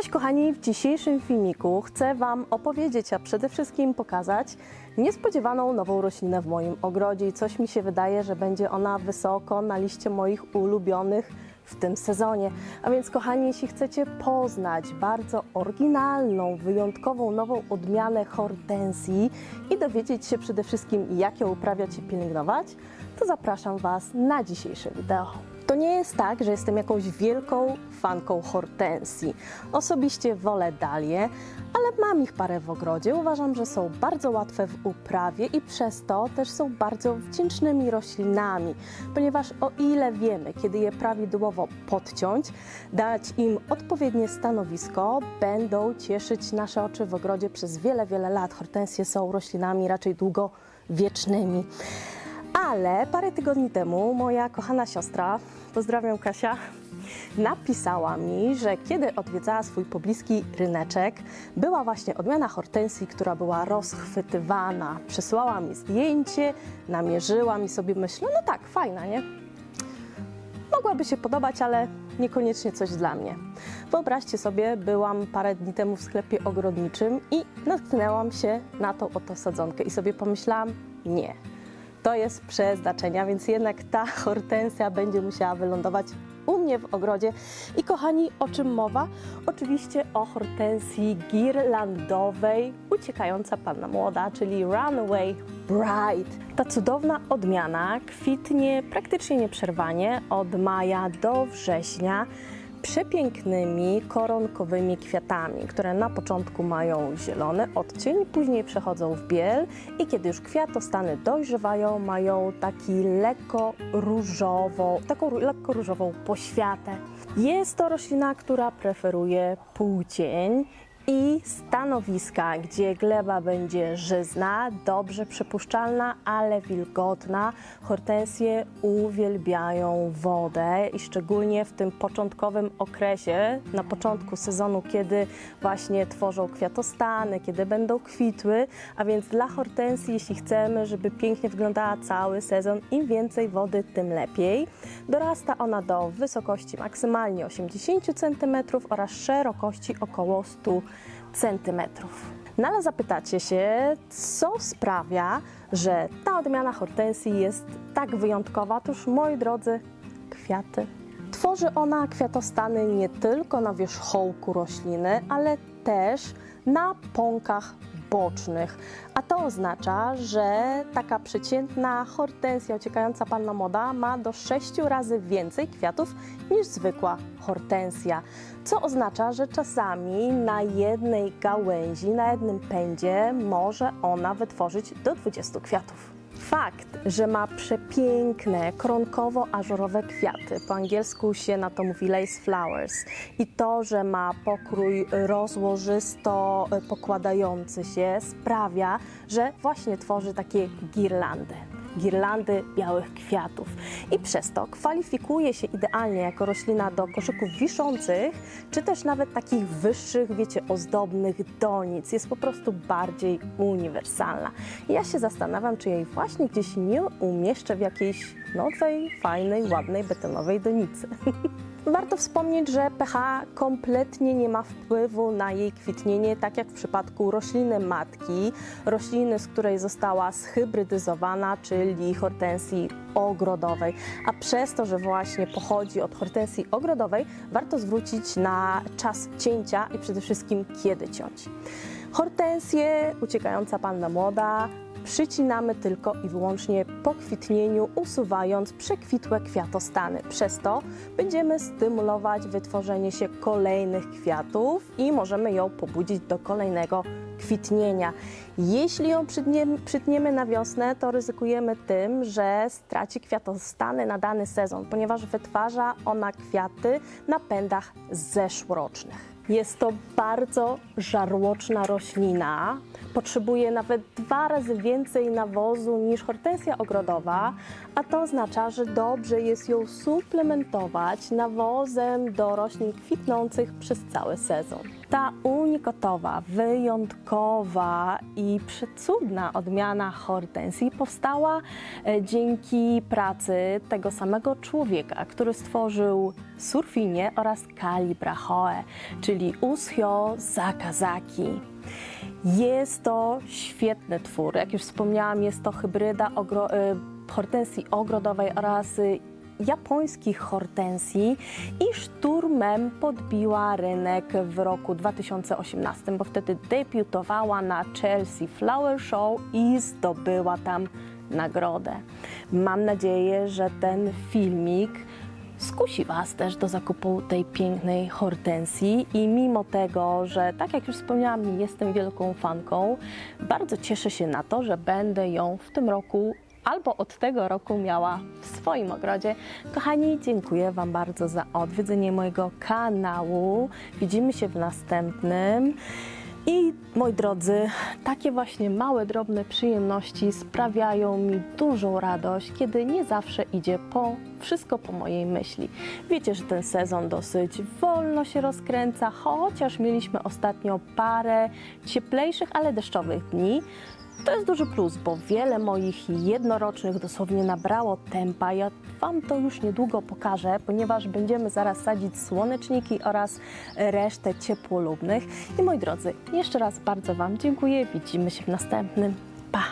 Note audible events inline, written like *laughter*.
Cześć kochani, w dzisiejszym filmiku chcę Wam opowiedzieć, a przede wszystkim pokazać niespodziewaną nową roślinę w moim ogrodzie i coś mi się wydaje, że będzie ona wysoko na liście moich ulubionych w tym sezonie. A więc kochani, jeśli chcecie poznać bardzo oryginalną, wyjątkową, nową odmianę hortensji i dowiedzieć się przede wszystkim jak ją uprawiać i pielęgnować, to zapraszam Was na dzisiejsze wideo. Nie jest tak, że jestem jakąś wielką fanką hortensji. Osobiście wolę dalie, ale mam ich parę w ogrodzie. Uważam, że są bardzo łatwe w uprawie i przez to też są bardzo wdzięcznymi roślinami, ponieważ o ile wiemy, kiedy je prawidłowo podciąć, dać im odpowiednie stanowisko, będą cieszyć nasze oczy w ogrodzie przez wiele, wiele lat. Hortensje są roślinami raczej długowiecznymi. Ale parę tygodni temu moja kochana siostra, pozdrawiam Kasia, napisała mi, że kiedy odwiedzała swój pobliski ryneczek, była właśnie odmiana hortensji, która była rozchwytywana. Przysłała mi zdjęcie, namierzyła mi sobie, myślę, no tak, fajna, nie? Mogłaby się podobać, ale niekoniecznie coś dla mnie. Wyobraźcie sobie, byłam parę dni temu w sklepie ogrodniczym i natknęłam się na tą oto sadzonkę i sobie pomyślałam, nie, to jest przeznaczenia, więc jednak ta hortensja będzie musiała wylądować u mnie w ogrodzie. I kochani, o czym mowa? Oczywiście o hortensji girlandowej, uciekająca panna młoda, czyli Runaway Bride. Ta cudowna odmiana kwitnie praktycznie nieprzerwanie od maja do września przepięknymi koronkowymi kwiatami, które na początku mają zielony odcień, później przechodzą w biel i kiedy już kwiatostany dojrzewają, mają taki lekko różową, taką lekko różową poświatę. Jest to roślina, która preferuje półcień i stanowiska, gdzie gleba będzie żyzna, dobrze przepuszczalna, ale wilgotna. Hortensje uwielbiają wodę i szczególnie w tym początkowym okresie, na początku sezonu, kiedy właśnie tworzą kwiatostany, kiedy będą kwitły, a więc dla hortensji, jeśli chcemy, żeby pięknie wyglądała cały sezon, im więcej wody, tym lepiej. Dorasta ona do wysokości maksymalnie 80 cm oraz szerokości około 100 centymetrów. No ale zapytacie się, co sprawia, że ta odmiana hortensji jest tak wyjątkowa? Otóż, moi drodzy, kwiaty. Tworzy ona kwiatostany nie tylko na wierzchołku rośliny, ale też na pąkach bocznych. A to oznacza, że taka przeciętna hortensja uciekająca panna moda ma do 6 razy więcej kwiatów niż zwykła hortensja. Co oznacza, że czasami na jednej gałęzi, na jednym pędzie może ona wytworzyć do 20 kwiatów. Fakt, że ma przepiękne, kronkowo-ażurowe kwiaty, po angielsku się na to mówi lace flowers, i to, że ma pokrój rozłożysto e, pokładający się, sprawia, że właśnie tworzy takie girlandy girlandy białych kwiatów i przez to kwalifikuje się idealnie jako roślina do koszyków wiszących, czy też nawet takich wyższych, wiecie, ozdobnych donic. Jest po prostu bardziej uniwersalna. I ja się zastanawiam, czy jej właśnie gdzieś nie umieszczę w jakiejś nowej, fajnej, ładnej, betonowej donicy. *laughs* Warto wspomnieć, że pH kompletnie nie ma wpływu na jej kwitnienie, tak jak w przypadku rośliny matki, rośliny, z której została zhybrydyzowana, czyli hortensji ogrodowej. A przez to, że właśnie pochodzi od hortensji ogrodowej, warto zwrócić na czas cięcia i przede wszystkim kiedy ciąć. Hortensje, uciekająca panna młoda, przycinamy tylko i wyłącznie po kwitnieniu, usuwając przekwitłe kwiatostany. Przez to będziemy stymulować wytworzenie się kolejnych kwiatów i możemy ją pobudzić do kolejnego kwitnienia. Jeśli ją przytniemy, na wiosnę, to ryzykujemy tym, że straci kwiatostany na dany sezon, ponieważ wytwarza ona kwiaty na pędach zeszłorocznych. Jest to bardzo żarłoczna roślina. Potrzebuje nawet dwa razy więcej nawozu niż hortensja ogrodowa, a to oznacza, że dobrze jest ją suplementować nawozem do roślin kwitnących przez cały sezon. Ta unikatowa, wyjątkowa i przecudna odmiana hortensji powstała e, dzięki pracy tego samego człowieka, który stworzył surfinię oraz kalibrachoe, czyli Ushio Zakazaki. Jest to świetny twór. Jak już wspomniałam, jest to hybryda y, hortensji ogrodowej oraz y, japońskich hortensji i szturmem podbiła rynek w roku 2018, bo wtedy debiutowała na Chelsea Flower Show i zdobyła tam nagrodę. Mam nadzieję, że ten filmik skusi Was też do zakupu tej pięknej hortensji i mimo tego, że tak jak już wspomniałam, jestem wielką fanką, bardzo cieszę się na to, że będę ją w tym roku albo od tego roku miała w swoim ogrodzie. Kochani, dziękuję Wam bardzo za odwiedzenie mojego kanału. Widzimy się w następnym. I moi drodzy, takie właśnie małe, drobne przyjemności sprawiają mi dużą radość, kiedy nie zawsze idzie po wszystko po mojej myśli. Wiecie, że ten sezon dosyć wolno się rozkręca, chociaż mieliśmy ostatnio parę cieplejszych, ale deszczowych dni. To jest duży plus, bo wiele moich jednorocznych dosłownie nabrało tempa. Ja Wam to już niedługo pokażę, ponieważ będziemy zaraz sadzić słoneczniki oraz resztę ciepłolubnych. I moi drodzy, jeszcze raz bardzo Wam dziękuję. Widzimy się w następnym. Pa!